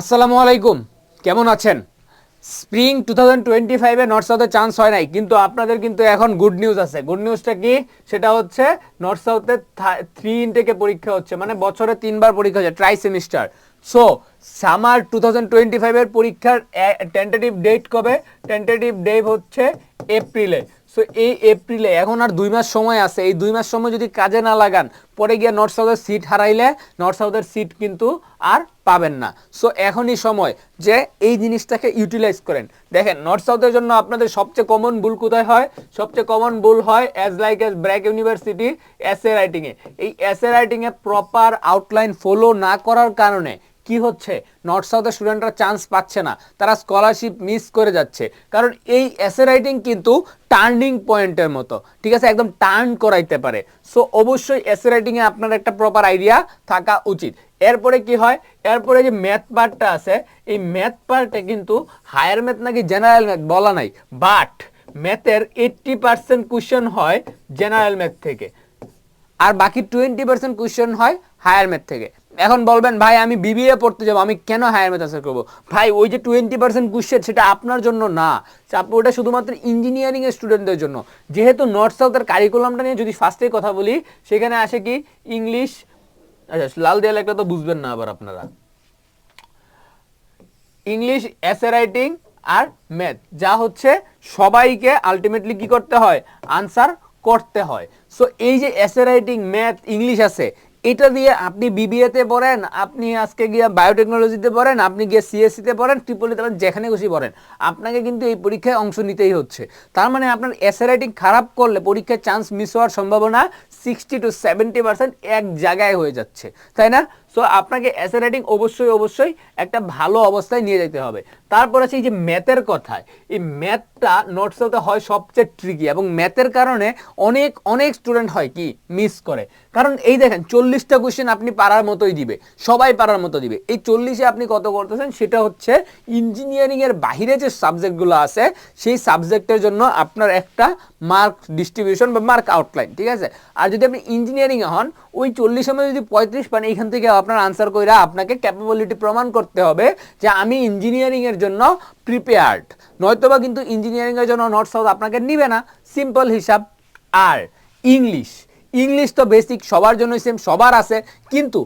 আসসালামু আলাইকুম। কেমন আছেন? স্প্রিং টু থাউজেন্ড টোয়েন্টি ফাইভে নর্থ সাউথে চান্স হয় নাই, কিন্তু আপনাদের কিন্তু এখন গুড নিউজ আছে। গুড নিউজটা কি? সেটা হচ্ছে নর্থ সাউথে থ্রি ইনটেকে পরীক্ষা হচ্ছে মানে বছরে তিনবার পরীক্ষা হচ্ছে tri semester so summer two thousand twenty ফাইভের পরীক্ষার টেন্টেটিভ ডেট কবে? টেন্টেটিভ ডেট হচ্ছে এপ্রিলে সো এই এপ্রিলে এখন আর দুই মাস সময় আছে। এই দুই মাস সময় যদি কাজে না লাগান, পরে গিয়ে নর্থ সাউথের সিট হারাইলে নর্থ সাউথের সিট কিন্তু আর পাবেন না। সো এখনই সময় যে এই জিনিসটাকে ইউটিলাইজ করেন। দেখেন নর্থ সাউথের জন্য আপনাদের সবচেয়ে কমন ভুল কোথায় হয়? সবচেয়ে কমন ভুল হয় as like as BRAC university S A রাইটিংয়ে এই এস এ রাইটিংয়ে প্রপার আউটলাইন ফলো না করার কারণে কি হচ্ছে? নর্থ সাউথের স্টুডেন্টরা চান্স পাচ্ছে না। তারা স্কলারশিপ মিস করে যাচ্ছে। কারণ এই এসে রাইটিং কিন্তু টার্নিং পয়েন্টের মতো। ঠিক আছে? একদম টার্ন করাইতে পারে। সো অবশ্যই এসে রাইটিংয়ে আপনার একটা প্রপার আইডিয়া থাকা উচিত। এরপরে কি হয়? এরপরে যে ম্যাথ পার্টটা আছে, এই ম্যাথ পার্টে কিন্তু হায়ার ম্যাথ নাকি জেনারেল ম্যাথ বলা নাই। বাট ম্যাথের এইট্টি পার্সেন্ট কোশ্চেন হয় জেনারেল ম্যাথ থেকে। আর বাকি টোয়েন্টি পার্সেন্ট কোয়েশ্চেন হয় হায়ার ম্যাথ থেকে। এখন বলবেন, ভাই, আমি বিবিএ পড়তে যাব, আমি কেন হায়ার ম্যাথ আনসার করব? ভাই, ওই যে টোয়েন্টি পার্সেন্ট কোয়েশ্চেন সেটা আপনার জন্য না। ওটা শুধুমাত্র ইঞ্জিনিয়ারিং এর স্টুডেন্টদের জন্য। যেহেতু নর্থ সাউথের কারিকুলামটা নিয়ে যদি ফার্স্টেই কথা বলি, সেখানে আসে কি? ইংলিশ আচ্ছা লাল দেয়াল একটা তো বুঝবেন না আবার আপনারা। ইংলিশ এসে রাইটিং আর ম্যাথ যা হচ্ছে সবাইকে আলটিমেটলি কি করতে হয়? আনসার করতে হয়। সো এই যে এসে রাইটিং ম্যাথ ইংলিশ আছে এটা দিয়ে আপনি বিবিএতে পড়েন, আপনি আজকে গিয়ে বায়োটেকনোলজিতে পড়েন, আপনি গিয়ে সিএসসিতে পড়েন ট্রিপলিতে পড়েন যেখানে খুশি পড়েন। আপনাকে কিন্তু এই পরীক্ষায় অংশ নিতেই হচ্ছে। তার মানে আপনার অ্যাসারাইটিং খারাপ করলে পরীক্ষার চান্স মিস হওয়ার সম্ভাবনা সিক্সটি টু সেভেন্টি পার্সেন্ট এক জায়গায় হয়ে যাচ্ছে। তাই না? সো আপনাকে এসে রাইটিং অবশ্যই অবশ্যই একটা ভালো অবস্থায় নিয়ে যেতে হবে। তারপর আছে এই যে ম্যাথের কথায়। এই ম্যাথটা নোটস হতে হয় সবচেয়ে ট্রিকি এবং ম্যাথের কারণে অনেক অনেক স্টুডেন্ট হয় কি? মিস করে। কারণ এই দেখেন, চল্লিশটা কোয়েশ্চেন আপনি পারার মতোই দিবে। সবাই পারার মতো দিবে। এই চল্লিশে আপনি কত করতেছেন? সেটা হচ্ছে ইঞ্জিনিয়ারিংয়ের বাহিরে যে সাবজেক্টগুলো আছে, সেই সাবজেক্টের জন্য আপনার একটা মার্ক ডিস্ট্রিবিউশন বা মার্ক আউটলাইন ঠিক আছে? আর যদি আপনি ইঞ্জিনিয়ারিংয়ে হন, ওই চল্লিশ সময় যদি পঁয়ত্রিশ পান, এইখান থেকে আপনার আনসার কইরা আপনাকে ক্যাপাবিলিটি প্রমাণ করতে হবে যে আমি ইঞ্জিনিয়ারিংয়ের জন্য প্রিপেয়ার্ড নয়তোবা কিন্তু ইঞ্জিনিয়ারিংয়ের জন্য নর্থ সাউথ আপনাকে নিবে না। সিম্পল হিসাব আর ইংলিশ ইংলিশ তো বেসিক সবার জন্য সেম সবার আছে। কিন্তু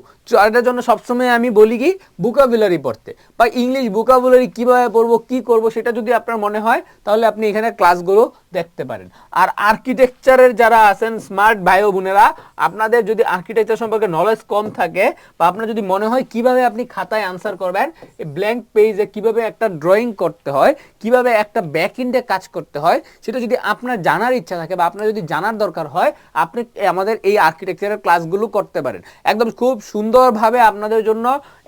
এটার জন্য সবসময় আমি বলি কি বুকাবুলারি পড়তে। বা ইংলিশ বুকাবুলারি কীভাবে পড়ব, কী করব, সেটা যদি আপনার মনে হয়, তাহলে আপনি এখানে ক্লাসগুলো দেখতে পারেন। আর আর্কিটেকচারের যারা আছেন স্মার্ট ভাই বোনেরা, আপনাদের যদি আর্কিটেকচার সম্পর্কে নলেজ কম থাকে, বা আপনার যদি মনে হয় কীভাবে আপনি খাতায় আনসার করবেন, এই ব্ল্যাঙ্ক পেজে কীভাবে একটা ড্রয়িং করতে হয়, কীভাবে একটা ব্যাক ইন্ডে কাজ করতে হয়, সেটা যদি আপনার জানার ইচ্ছা থাকে, বা আপনার যদি জানার দরকার হয়, আপনি আমাদের এই আর্কিটেকচারের ক্লাসগুলো করতে পারেন। একদম খুব সুন্দরভাবে আপনাদের জন্য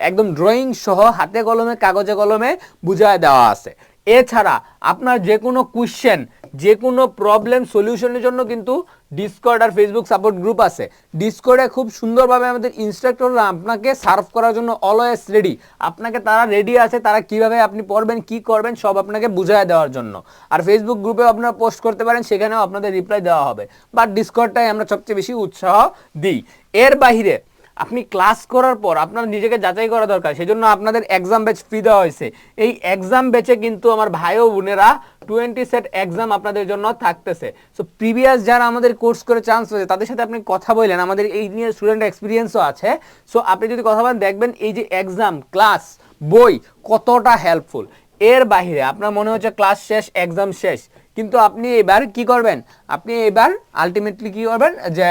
একদম ড্রয়িং সহ হাতে কলমে, কাগজে কলমে বুঝায় দেওয়া আছে। এছাড়া আপনার যে কোনো কোয়েশ্চেন যে কোনো প্রবলেম সলিউশনের জন্য কিন্তু ডিসকর্ড আর ফেসবুক সাপোর্ট গ্রুপ আছে। ডিসকর্ডে খুব সুন্দরভাবে আমাদের ইনস্ট্রাক্টররা আপনাকে সার্ভ করার জন্য অলওয়েজ রেডি আপনাকে তারা রেডি আছে, তারা কীভাবে আপনি পড়বেন, কি করবেন, সব আপনাকে বুঝায় দেওয়ার জন্য। আর ফেসবুক গ্রুপে আপনারা পোস্ট করতে পারেন, সেখানেও আপনাদের রিপ্লাই দেওয়া হবে। বাট ডিসকর্ডটাই আমরা সবচেয়ে বেশি উৎসাহ দিই। এর বাহিরে আপনি ক্লাস করার পর আপনার নিজেকে যাচাই করা দরকার, সেজন্য আপনাদের এক্সাম ব্যাচ ফ্রি দেওয়া হয়েছে। এই এক্সাম ব্যাচে কিন্তু আমার ভাই ও বোনেরা টোয়েন্টি সেট এক্সাম আপনাদের জন্য থাকতেছে। সো প্রিভিয়াস যারা আমাদের কোর্স করে চান্স হয়েছে তাদের সাথে আপনি কথা বললেন, আমাদের এই নিয়ে স্টুডেন্ট এক্সপিরিয়েন্সও আছে। সো আপনি যদি কথা বলেন, দেখবেন এই যে এক্সাম ক্লাস বই, কতটা হেল্পফুল এর বাহিরে আপনার মনে হচ্ছে ক্লাস শেষ এক্সাম শেষ। কিন্তু আপনি এবার কি করবেন? আপনি এবার আলটিমেটলি কি করবেন? যে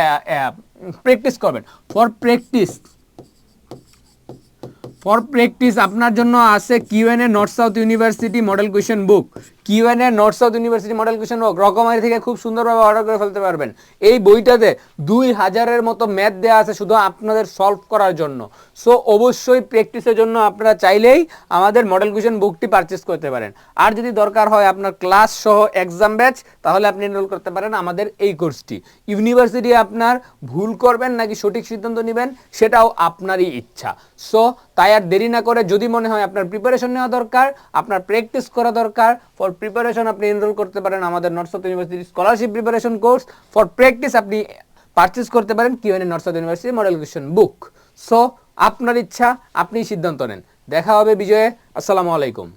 প্র্যাকটিস করবেন। ফর প্র্যাকটিস ফর প্র্যাকটিস আপনার জন্য আছে QnA North South University model question book QnA North South University model question book Rokomari থেকে খুব সুন্দরভাবে অর্ডার করে ফেলতে পারবেন। এই বইটাতে দুই হাজারের মতো ম্যাথ দেওয়া আছে শুধু আপনাদের সলভ করার জন্য। সো অবশ্যই প্র্যাকটিসের জন্য আপনারা চাইলেই আমাদের মডেল কোয়েশন বুকটি পারচেস করতে পারেন। আর যদি দরকার হয় আপনার ক্লাস সহ এক্সাম ব্যাচ তাহলে আপনি এনরোল করতে পারেন আমাদের এই কোর্সটি ইউনিভার্সিটি আপনার ভুল করবেন নাকি সঠিক সিদ্ধান্ত নেবেন, সেটাও আপনারই ইচ্ছা। সো তাই আর দেরি না করে যদি মনে হয় আপনার প্রিপারেশন নেওয়া দরকার, আপনার প্র্যাকটিস করা দরকার ফর প্রিপারেশন আপনি এনরোল করতে পারেন আমাদের North South University scholarship preparation course for practice আপনি পারচেস করতে পারেন QnA North South University model question book so আপনার ইচ্ছা আপনি সিদ্ধান্ত নেন। দেখা হবে বিজয়ে। আসসালামু আলাইকুম।